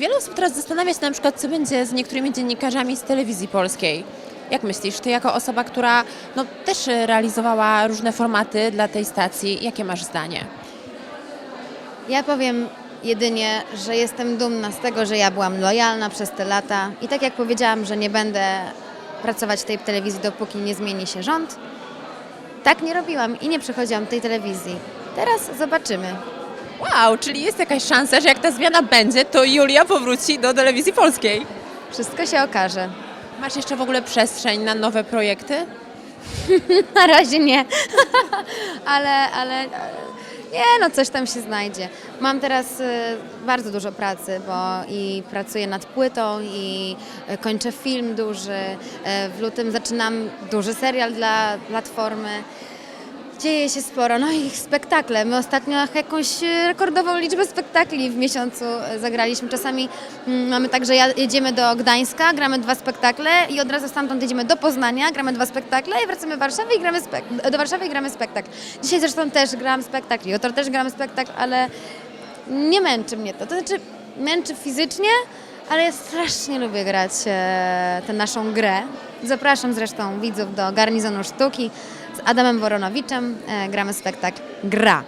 Wiele osób teraz zastanawia się na przykład, co będzie z niektórymi dziennikarzami z telewizji polskiej. Jak myślisz, ty jako osoba, która no, też realizowała różne formaty dla tej stacji, jakie masz zdanie? Ja powiem jedynie, że jestem dumna z tego, że ja byłam lojalna przez te lata i tak jak powiedziałam, że nie będę pracować w tej telewizji, dopóki nie zmieni się rząd, tak nie robiłam i nie przechodziłam tej telewizji. Teraz zobaczymy. Wow, czyli jest jakaś szansa, że jak ta zmiana będzie, to Julia powróci do telewizji polskiej. Wszystko się okaże. Masz jeszcze w ogóle przestrzeń na nowe projekty? Na razie nie, ale, ale nie, no coś tam się znajdzie. Mam teraz e, bardzo dużo pracy, bo i pracuję nad płytą i e, kończę film duży. E, W lutym zaczynam duży serial dla platformy. Dzieje się sporo, no i spektakle. My ostatnio jakąś e, rekordową liczbę spektakli w miesiącu e, zagraliśmy. Czasami mm, mamy tak, że jedziemy do Gdańska, gramy dwa spektakle i od razu stamtąd jedziemy do Poznania, gramy dwa spektakle i wracamy do Warszawy i gramy do Warszawy i gramy spektakl. Dzisiaj zresztą też gram spektakl, jutro też gramy spektakl, ale nie męczy mnie to. To znaczy męczy fizycznie, ale ja strasznie lubię grać e, tę naszą grę. Zapraszam zresztą widzów do Garnizonu Sztuki z Adamem Woronowiczem. E, gramy spektakl Gra.